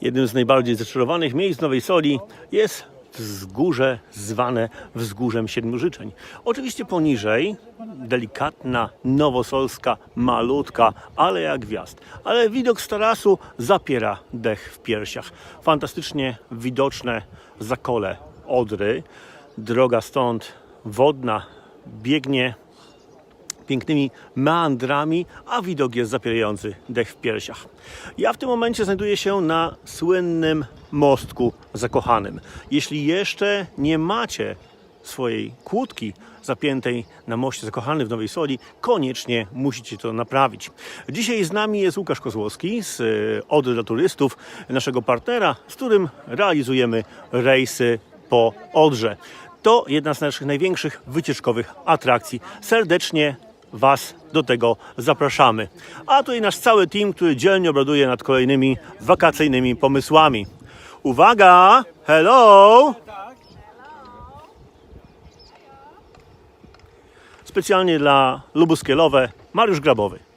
Jednym z najbardziej zaczarowanych miejsc Nowej Soli jest wzgórze zwane Wzgórzem Siedmiu Życzeń. Oczywiście poniżej delikatna, nowosolska, malutka, ale jak gwiazd. Ale widok z tarasu zapiera dech w piersiach. Fantastycznie widoczne zakole Odry. Droga stąd wodna biegnie pięknymi meandrami, a widok jest zapierający dech w piersiach. Ja w tym momencie znajduję się na słynnym mostku zakochanym. Jeśli jeszcze nie macie swojej kłódki zapiętej na moście zakochanym w Nowej Soli, koniecznie musicie to naprawić. Dzisiaj z nami jest Łukasz Kozłowski z e, Odry dla Turystów, naszego partnera, z którym realizujemy rejsy po Odrze. To jedna z naszych największych wycieczkowych atrakcji. Serdecznie Was do tego zapraszamy. A tutaj nasz cały team, który dzielnie obraduje nad kolejnymi wakacyjnymi pomysłami. Uwaga! Hello! Specjalnie dla Lubuskielowe Mariusz Grabowy.